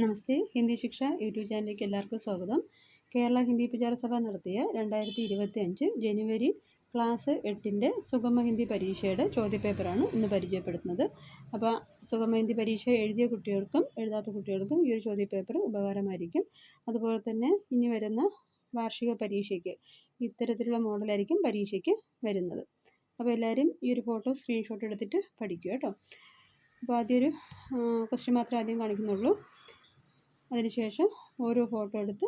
നമസ്തേ. ഹിന്ദി ശിക്ഷ യൂട്യൂബ് ചാനലിലേക്ക് എല്ലാവർക്കും സ്വാഗതം. കേരള ഹിന്ദി പ്രചാര സഭ നടത്തിയ രണ്ടായിരത്തി ഇരുപത്തി അഞ്ച് ജനുവരി ക്ലാസ് എട്ടിന്റെ സുഗമ ഹിന്ദി പരീക്ഷയുടെ ചോദ്യപേപ്പറാണ് ഇന്ന് പരിചയപ്പെടുത്തുന്നത്. അപ്പോൾ സുഗമ ഹിന്ദി പരീക്ഷ എഴുതിയ കുട്ടികൾക്കും എഴുതാത്ത കുട്ടികൾക്കും ഈ ഒരു ചോദ്യപേപ്പർ ഉപകാരമായിരിക്കും. അതുപോലെ തന്നെ ഇനി വരുന്ന വാർഷിക പരീക്ഷയ്ക്ക് ഇത്തരത്തിലുള്ള മോഡലായിരിക്കും പരീക്ഷയ്ക്ക് വരുന്നത്. അപ്പോൾ എല്ലാവരും ഈ ഒരു ഫോട്ടോ സ്ക്രീൻഷോട്ട് എടുത്തിട്ട് പഠിക്കുക കേട്ടോ. അപ്പോൾ ആദ്യം ഒരു ക്വസ്റ്റ്യൻ മാത്രമേ ആദ്യം കാണിക്കുന്നുള്ളൂ. അതിനുശേഷം ഓരോ ഫോട്ടോ എടുത്ത്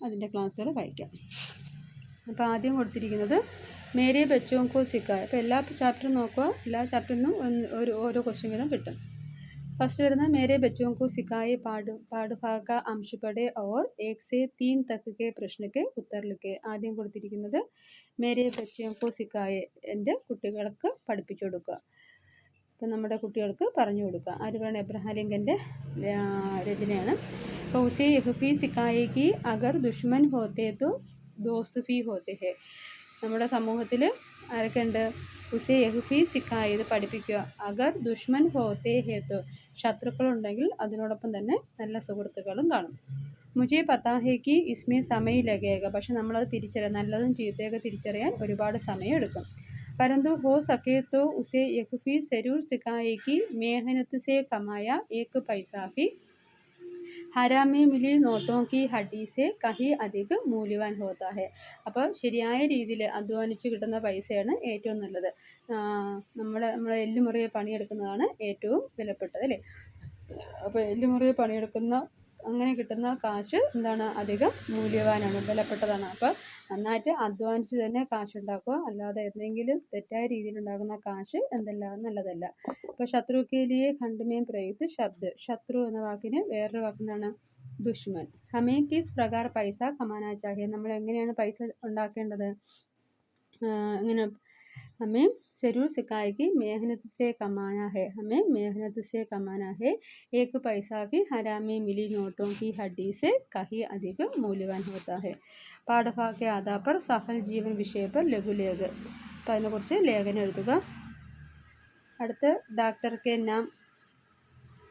അതിൻ്റെ ക്ലാസ്സുകൾ വായിക്കാം അപ്പോൾ ആദ്യം കൊടുത്തിരിക്കുന്നത് മേരെ ബച്ചോം കോ സിക്കായ അപ്പോൾ എല്ലാ ചാപ്റ്ററും നോക്കുക എല്ലാ ചാപ്റ്ററിൽ നിന്നും ഒന്ന് ഒരു ഓരോ ക്വസ്റ്റ്യൻ വീതം കിട്ടും ഫസ്റ്റ് വരുന്ന മേരെ ബച്ചോം കോ സിക്കായ പാട് പാഠഭാഗ का अंश पढ़े और एक से तीन तक के प्रश्न के उत्तर लिखे ആദ്യം കൊടുത്തിരിക്കുന്നത് മേരെ ബച്ചോം കോ സിക്കായ എൻ്റെ കുട്ടികൾക്ക് പഠിപ്പിച്ചു കൊടുക്കുക ഇപ്പം നമ്മുടെ കുട്ടികൾക്ക് പറഞ്ഞു കൊടുക്കുക. ആരുവാണ് എബ്രഹാം ലിങ്കന്റെ രചനയാണ്. അപ്പോൾ യഹുഫി സിക്കായിക്ക് അഗർ ദുഷ്മൻ ഹോത്തേ തോ ദോസ്ത് ഫി ഹോത്തെ ഹെ. നമ്മുടെ സമൂഹത്തിൽ ആരൊക്കെ ഉണ്ട്? ഉസേ യഹുഫി സിക്കായ ഇത് പഠിപ്പിക്കുക. അഗർ ദുഷ്മൻ ഹോത്തേ ഹേ തോ. ശത്രുക്കളുണ്ടെങ്കിൽ അതിനോടൊപ്പം തന്നെ നല്ല സുഹൃത്തുക്കളും കാണും. മുജെ പത്താഹേക്ക് ഇസ്മേ സമയം ലഗേക പക്ഷെ നമ്മളത് തിരിച്ചറിയാം നല്ലതും ചീത്തയൊക്കെ തിരിച്ചറിയാൻ ഒരുപാട് സമയം എടുക്കും परंतु हो सके तो उसे एक फीस ज़रूर सिखाए कि मेहनत से कमाया एक पैसा भी ഹരാമി മിലി നോട്ടോ കി ഹഡി സെ കഹി അധിക മൂല്യവാൻ ഹോത്ത ഹെ അപ്പോൾ ശരിയായ രീതിയിൽ അധ്വാനിച്ച് കിട്ടുന്ന പൈസയാണ് ഏറ്റവും നല്ലത് നമ്മുടെ നമ്മളെ എല്ലുമുറിയെ പണിയെടുക്കുന്നതാണ് ഏറ്റവും വിലപ്പെട്ടത് അല്ലേ അപ്പോൾ എല്ലുമുറിയെ പണിയെടുക്കുന്ന അങ്ങനെ കിട്ടുന്ന കാശ് എന്താണ് അധികം മൂല്യവാനാണ് വിലപ്പെട്ടതാണ്. അപ്പോൾ നന്നായിട്ട് അധ്വാനിച്ച് തന്നെ കാശ് ഉണ്ടാക്കുക. അല്ലാതെ എന്തെങ്കിലും തെറ്റായ രീതിയിൽ ഉണ്ടാകുന്ന കാശ് എന്തല്ല നല്ലതല്ല. ഇപ്പോൾ ശത്രുക്കേലിയെ ഖണ്ഡുമേൻ പ്രയുക്ത് ശബ്ദ് ശത്രു എന്ന വാക്കിന് വേറൊരു വാക്കെന്താണ് ദുഷ്മൻ. ഹമേ കീസ് പ്രകാർ പൈസ കമാനാ ചാഹിയ. നമ്മൾ എങ്ങനെയാണ് പൈസ ഉണ്ടാക്കേണ്ടത്? ഇങ്ങനെ हमें ज़रूर सिखाए कि मेहनत से कमाना है हमें मेहनत से कमाना है एक पैसा भी हरामी मिली नोटों की हड्डी से कहीं अधिक मूल्यवान होता है പാഠഭാഗ के आधार पर സഫൽ ജീവൻ വിഷയ पर ലഘുലേഖ അപ്പം അതിനെക്കുറിച്ച് ലേഖനം എഴുതുക അടുത്ത് ഡാക്ടർ കെ നാം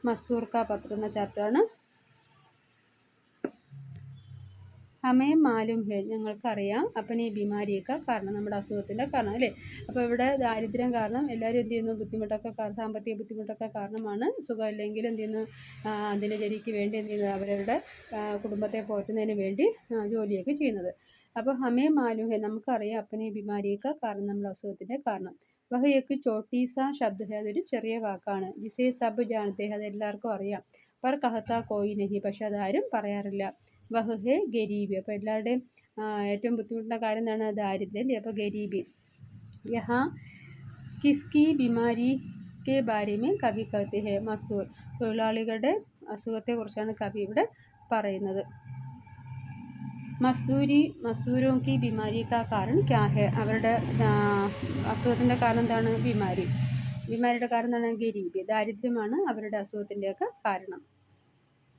മസ്തൂർ കാ പത്ര എന്ന ചാപ്റ്ററാണ് ഹമേ മാലും ഹേ ഞങ്ങൾക്കറിയാം. അപ്പം ഈ ബിമാരിയൊക്കെ കാരണം നമ്മുടെ അസുഖത്തിന്റെ കാരണം അല്ലേ? അപ്പോൾ ഇവിടെ ദാരിദ്ര്യം കാരണം എല്ലാവരും എന്ത് ചെയ്യുന്നു? ബുദ്ധിമുട്ടൊക്കെ സാമ്പത്തിക ബുദ്ധിമുട്ടൊക്കെ കാരണമാണ്. സുഖമില്ലെങ്കിൽ എന്ത് ചെയ്യുന്നു? ദിനചര്യയ്ക്ക് വേണ്ടി എന്ത് ചെയ്യുന്നത് അവരവരുടെ കുടുംബത്തെ പോറ്റുന്നതിന് വേണ്ടി ജോലിയൊക്കെ ചെയ്യുന്നത്. അപ്പോൾ ഹമേ മാലും നമുക്കറിയാം അപ്പനെ ബിമാരിയൊക്കെ കാരണം നമ്മുടെ അസുഖത്തിന്റെ കാരണം. വഹയക്ക് ചോട്ടീസ ശബ്ദ അതൊരു ചെറിയ വാക്കാണ്. ജിസേ സബ് ജാനത്തെ അത് എല്ലാവർക്കും അറിയാം. പർ കഹത്ത കോയി നഹി പക്ഷെ അതാരും പറയാറില്ല. വഹ് ഹെ ഗരീബി. അപ്പോൾ എല്ലാവരുടെയും ഏറ്റവും ബുദ്ധിമുട്ടുള്ള കാര്യം എന്താണ്? ദാരിദ്ര്യം അല്ലേ? അപ്പോൾ ഗരീബി. യഹാ കിസ്കി ബിമാരി കെ ബാരിമേ കവി കത്തി ഹെ മസ്തൂർ. തൊഴിലാളികളുടെ അസുഖത്തെക്കുറിച്ചാണ് കവി ഇവിടെ പറയുന്നത്. മസ്ദൂരി മസ്ദൂരോ കി ബിമാരി കാ കാരണം ക്യാ ഹെ? അവരുടെ അസുഖത്തിന്റെ കാരണം എന്താണ്? ബിമാരി. ബിമാരിയുടെ കാരണം എന്താണ്? ഗരീബി. ദാരിദ്ര്യമാണ് അവരുടെ അസുഖത്തിന്റെയൊക്കെ കാരണം.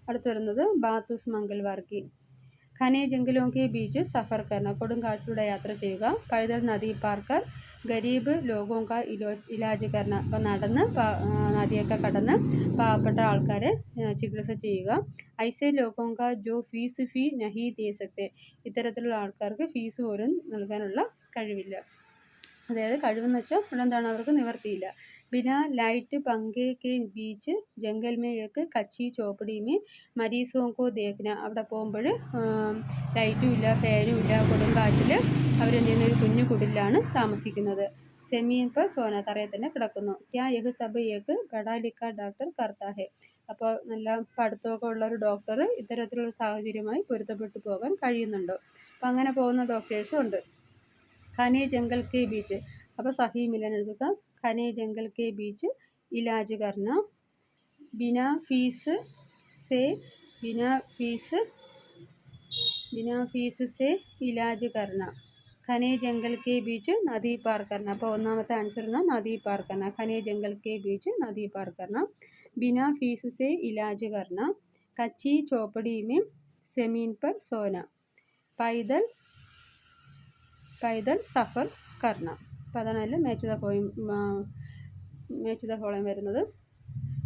അടുത്ത് വരുന്നത് ബാത്തൂസ് മംഗൽവാർക്കി. ഖനെ ജംഗലോങ്കി ബീച്ച് സഫർ കർണ. കൊടുങ്കാട്ടിലൂടെ യാത്ര ചെയ്യുക. പൈതൽ നദി പാർക്കർ ഗരീബ് ലോകോങ്ക ഇലോ ഇലാജ് കർണ. അപ്പം നടന്ന് നദിയൊക്കെ കടന്ന് പാവപ്പെട്ട ആൾക്കാരെ ചികിത്സ ചെയ്യുക. ഐസെ ലോകോങ്ക ജോ ഫീസ് ഫീ നഹി ദേശത്തെ ഇത്തരത്തിലുള്ള ആൾക്കാർക്ക് ഫീസ് പോലും നൽകാനുള്ള കഴിവില്ല. അതായത് കഴിവെന്ന് വെച്ചാൽ എന്താണ് അവർക്ക് നിവർത്തിയില്ല. बिना लाइट पंखे के बीच जंगल में एक कच्ची चौपड़ी में മരീസോ കോ ദേഖന അവിടെ പോകുമ്പോൾ ലൈറ്റും ഇല്ല ഫാനും ഇല്ല കൊടുങ്കാറ്റിൽ അവരെന്ത് ചെയ്യുന്ന ഒരു കുഞ്ഞു കുടിലാണ് താമസിക്കുന്നത് സെമീൻ पर സോന തറയിൽ തന്നെ കിടക്കുന്നു ക്യാ യഹ് സബ് ഏക്ക് ബഡാലിക്ക ഡോക്ടർ കർത്താ ഹെ അപ്പോൾ നല്ല പഠിത്തമൊക്കെ ഉള്ള ഒരു ഡോക്ടർ ഇത്തരത്തിലുള്ള സാഹചര്യമായി പൊരുത്തപ്പെട്ടു പോകാൻ കഴിയുന്നുണ്ടോ അപ്പോൾ അങ്ങനെ പോകുന്ന ഡോക്ടേഴ്സും ഉണ്ട് ഖനി ജംഗൽ കെ ബീച്ച് അപ്പോൾ സഹി മിലൻ എഴുതുക ഖനെ ജംഗൽ കെ ബീച്ച് ഇലാജ് കർണ ബിന ഫീസ് സെ ബിന ഫീസ് ബിന ഫീസ് സെ ഇലാജ് കർണ ഖനെ ജംഗൽ കെ ബീച്ച് നദി പാർ കർണ അപ്പോൾ ഒന്നാമത്തെ ആൻസറിന് നദി പാർ കർണ ഖനെ ജംഗൽ കെ ബീച്ച് നദി പാർ കർണ ബിന ഫീസ് സെ ഇലാജ് കർണ കച്ചി ചോപ്പടി में ज़मीन पर सोना पैदल पैदल सफ़र करना അപ്പോൾ അതാണ് അതിൽ മേച്ചുത പോയും ദ ഫോളയും വരുന്നത്.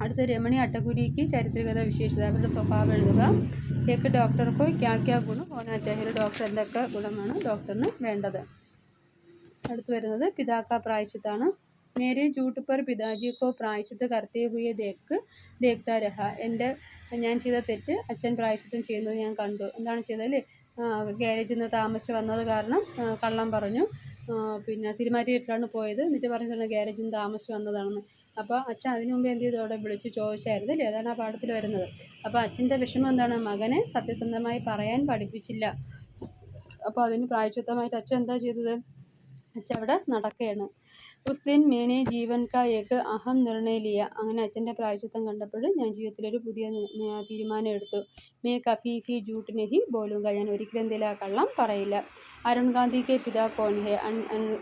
അടുത്ത രമണി അട്ടകുരിക്ക് ചരിത്രകഥ വിശേഷത അവരുടെ സ്വഭാവം എഴുതുക. കേക്ക് ഡോക്ടർക്ക് ക്യാക്യാ ഗുണം. ഓനാചാഹിൽ ഡോക്ടർ എന്തൊക്കെ ഗുണമാണ് ഡോക്ടറിന് വേണ്ടത്? അടുത്ത് വരുന്നത് പിതാക്ക പ്രായച്ചത്താണ്. മേരി ജൂട്ട് പർ പിതാജിക്കോ പ്രായച്ചത്ത് കർത്തേ ഹുയ ദേക്ക് ദേക്താ രഹ. എന്റെ ഞാൻ ചെയ്ത തെറ്റ് അച്ഛൻ പ്രായച്ചത്തും ചെയ്യുന്നത് ഞാൻ കണ്ടു. എന്താണ് ചെയ്തത് അല്ലേ? ഗാരേജിൽ നിന്ന് താമസിച്ച് വന്നത് കാരണം കള്ളം പറഞ്ഞു. പിന്നെ സിനിമ തിയേറ്ററിലാണ് പോയത്. എന്നിട്ട് പറഞ്ഞിട്ടുണ്ട് ഗ്യാരേജിൽ നിന്ന് താമസിച്ച് വന്നതാണെന്ന്. അപ്പോൾ അച്ഛൻ അതിനു മുമ്പ് എന്ത് ചെയ്തു? അവിടെ വിളിച്ച് ചോദിച്ചായിരുന്നു അല്ലേ? അതാണ് ആ പാഠത്തിൽ വരുന്നത്. അപ്പോൾ അച്ഛന്റെ വിഷമം എന്താണ്? മകനെ സത്യസന്ധമായി പറയാൻ പഠിപ്പിച്ചില്ല. അപ്പോൾ അതിന് പ്രായച്ചിത്തമായിട്ട് അച്ഛൻ എന്താ ചെയ്തത്? അച്ഛൻ അവിടെ നടക്കുകയാണ്. ഉസ് ദിൻ മേനെ ജീവൻ का അഹം നിർണയ ലിയ. അങ്ങനെ അച്ഛന്റെ പ്രായച്ചിത്തം കണ്ടപ്പോൾ ഞാൻ ജീവിതത്തിലൊരു പുതിയ തീരുമാനം എടുത്തു മേ കഫി ഫി ജൂട്ട് നെഹി ബോലുക ഞാൻ ഒരിക്കലും എന്തെങ്കിലും ആ കള്ളം പറയില്ല. അരുൺ ഗാന്ധിക്ക് പിതാ കോൺ ഹെ.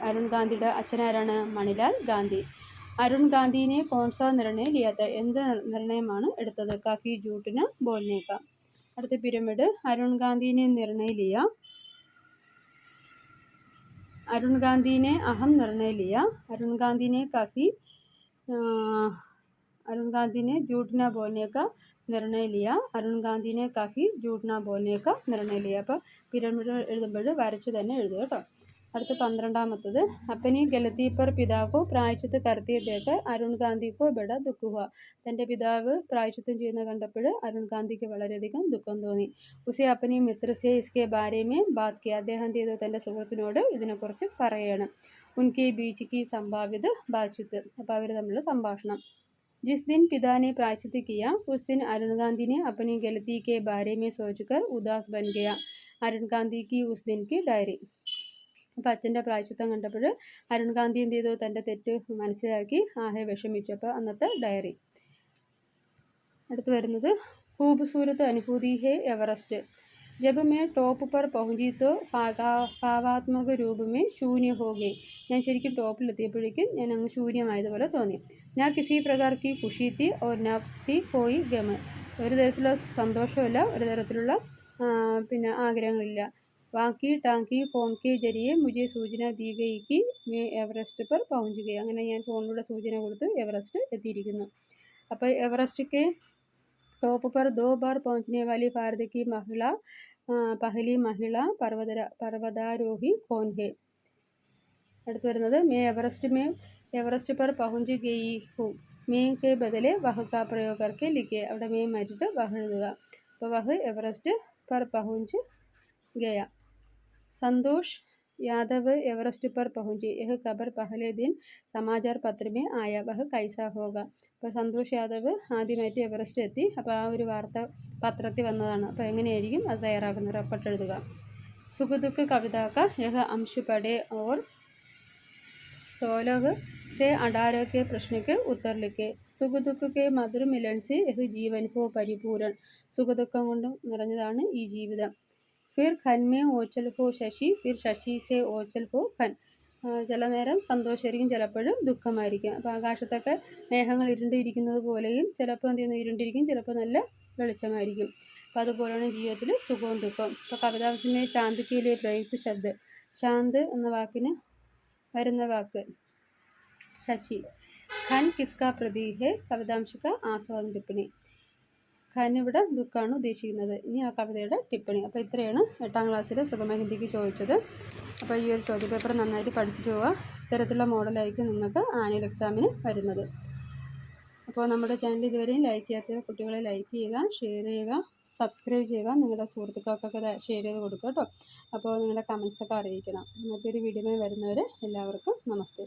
അരുൺ ഗാന്ധിയുടെ അച്ഛനാരാണ്? മണിലാൽ ഗാന്ധി. അരുൺ ഗാന്ധിനെ കോൺസാ നിർണയം ലിയാത്ത എന്ത് നിർണയമാണ് എടുത്തത്? കഫി ജൂട്ടിന് ബോലിനേക്ക. അടുത്ത പിരമിഡ്. അരുൺ ഗാന്ധിനെ നിർണയ ലിയ. अरुण गांधी ने अहम निर्णय लिया अरुण गांधी ने काफ़ी अरुण गांधी ने झूठ ना बोलने का निर्णय लिया അരുൺ ഗാന്ധിനെ കാഫി झूठ ना बोलने का निर्णय लिया അപ്പോൾ പിരമിഡ് എഴുതുമ്പോൾ വരച്ച് തന്നെ എഴുതുക കേട്ടോ അടുത്ത പന്ത്രണ്ടാമത്തത് അപ്പനി ഗലത്തി പർ പിതാക്കോ പ്രായച്ചിത്ത് കർത്തിയ ദേക്ക് അരുൺ ഗാന്ധിക്കോ ബെട ദുഃഖുക തൻ്റെ പിതാവ് പ്രായച്ചിത്തം ചെയ്യുന്നത് കണ്ടപ്പോൾ അരുൺ ഗാന്ധിക്ക് വളരെയധികം ദുഃഖം തോന്നി ഉസെ അപ്പനി മിത്രസെ ഇസ്കെ ബാരേമേ ബാത് കിയ അദ്ദേഹം എന്ത് ചെയ്തു തൻ്റെ സുഹൃത്തിനോട് ഇതിനെക്കുറിച്ച് പറയണം ഉൻകെ ബീച്ച് കി സംഭാവ്യത ബാച്ചിത്ത് അപ്പോൾ അവർ തമ്മിലുള്ള സംഭാഷണം जिस दिन पिता ने प्रायश्चित किया उस दिन अरुण गांधी ने अपनी गलती के बारे में सोचकर उदास बन गया അരുൺ ഗാന്ധി की उस दिन की डायरी അപ്പോൾ അച്ഛൻ്റെ പ്രായച്ചിത്തം കണ്ടപ്പോൾ അരുൺ ഗാന്ധി എന്ത് ചെയ്തു തൻ്റെ തെറ്റ് മനസ്സിലാക്കി ആകെ വിഷമിച്ചു അപ്പോൾ അന്നത്തെ ഡയറി അടുത്ത് വരുന്നത് खूबसूरत अनुभूति है एवरेस्ट जब मैं टॉप पर पहुंची तो ഭാഗാ- ഭാവാത്മക रूप में शून्य हो गई ഞാൻ ശരിക്കും ടോപ്പിലെത്തിയപ്പോഴേക്കും ഞാൻ അങ്ങ് ശൂന്യമായതുപോലെ തോന്നി ഞാൻ കിസി പ്രകാർ കി ഖുഷി തി ഓർ നാ തി കോയി ഗമ ഒരു തരത്തിലുള്ള സന്തോഷമില്ല ഒരു തരത്തിലുള്ള ആ, പിന്നെ ആഗ്രഹങ്ങളില്ല वाकी टांकी फ़ोन के जरिए मुझे सूचना दी गई कि मैं എവറസ്റ്റ് पर പൗഞ്ച് ഗയ അങ്ങനെ ഞാൻ ഫോണിലൂടെ സൂചന കൊടുത്ത് എവറസ്റ്റ് എത്തിയിരിക്കുന്നു. അപ്പോൾ എവറസ്റ്റ് ടോപ്പ് പർ ദോ ബാർ പൗഞ്ചിനെ വാലി ഭാരതയ്ക്ക് മഹിള പഹലി മഹിള പർവത പർവതാരോഹി കോൻഹെ. അടുത്ത് വരുന്നത് മേ എവറസ്റ്റ് മേ എവറസ്റ്റ് പർ പൗഞ്ച് ഗയി ഹു മീൻക്ക് ബദലെ വഹക്ക പ്രയോഗർക്ക് ലിഖിയെ അവിടെ മീൻ മാറ്റിയിട്ട് വഹ എഴുതുക. അപ്പോൾ വഹ് എവറസ്റ്റ് പർ പൗഞ്ച് ഗയ. संतोष यादव एवरेस्ट पर पहुंचे यह खबर पहले दिन समाचार पत्र में आया वह कैसा होगा അപ്പോൾ സന്തോഷ് യാദവ് ആദ്യമായിട്ട് എവറസ്റ്റ് എത്തി അപ്പോൾ ആ ഒരു വാർത്ത പത്രത്തിൽ വന്നതാണ് അപ്പോൾ എങ്ങനെയായിരിക്കും അത് തയ്യാറാക്കുന്നത് റിപ്പോർട്ട് എഴുതുക സുഖദുഃഖ കവിതാക്ക യഹ अंश पढ़े और सोलह से अठारह के प्रश्न के उत्तर लिखे സുഖ ദുഃഖ കെ മധുര മിലൻ സെ യഹ് ജീവൻ ഹോ പരിപൂരൺ സുഖദുഃഖം കൊണ്ടും നിറഞ്ഞതാണ് ഈ ജീവിതം ഫിർ ഖൻ മേ ഓച്ചൽ ഹോ ശശി ഫിർ ശശി സേ ഓച്ചൽ ഹോ ഖൻ ചില നേരം സന്തോഷമായിരിക്കും ചിലപ്പോഴും ദുഃഖമായിരിക്കും. അപ്പോൾ ആകാശത്തൊക്കെ മേഘങ്ങൾ ഇരുണ്ടിരിക്കുന്നത് പോലെയും ചിലപ്പോൾ എന്ത് ചെയ്യുന്നു? ഇരുണ്ടിരിക്കും ചിലപ്പോൾ നല്ല വെളിച്ചമായിരിക്കും. അപ്പോൾ അതുപോലെയാണ് ജീവിതത്തിൽ സുഖവും ദുഃഖവും. ഇപ്പോൾ കവിതാംശമേ ശാന്തിക്കയിലെ പ്രയുക്ത ശബ്ദ് ശാന്ത് എന്ന വാക്കിന് വരുന്ന വാക്ക് ശശി. ഖൻ കിസ്ക പ്രതീഹെ കവിതാംശിക ആസ്വാദന ടിപ്പണി. ഖൻ ഇവിടെ ദുഃഖമാണ് ഉദ്ദേശിക്കുന്നത്. ഇനി ആ കവിതയുടെ ടിപ്പണി. അപ്പോൾ ഇത്രയാണ് എട്ടാം ക്ലാസ്സിൽ സുഗമ ഹിന്ദിക്ക് ചോദിച്ചത്. അപ്പോൾ ഈ ഒരു ചോദ്യപേപ്പർ നന്നായിട്ട് പഠിച്ചിട്ട് പോവുക. ഇത്തരത്തിലുള്ള മോഡലായിരിക്കും നിങ്ങൾക്ക് ആനുവൽ എക്സാമിന് വരുന്നത്. അപ്പോൾ നമ്മുടെ ചാനൽ ഇതുവരെയും ലൈക്ക് ചെയ്യാത്ത കുട്ടികളെ ലൈക്ക് ചെയ്യുക ഷെയർ ചെയ്യുക സബ്സ്ക്രൈബ് ചെയ്യുക. നിങ്ങളുടെ സുഹൃത്തുക്കൾക്കൊക്കെ ഷെയർ ചെയ്ത് കൊടുക്കുക കേട്ടോ. അപ്പോൾ നിങ്ങളുടെ കമൻസൊക്കെ അറിയിക്കണം. മറ്റൊരു വീഡിയോയിൽ വരുന്നവർ എല്ലാവർക്കും നമസ്തേ.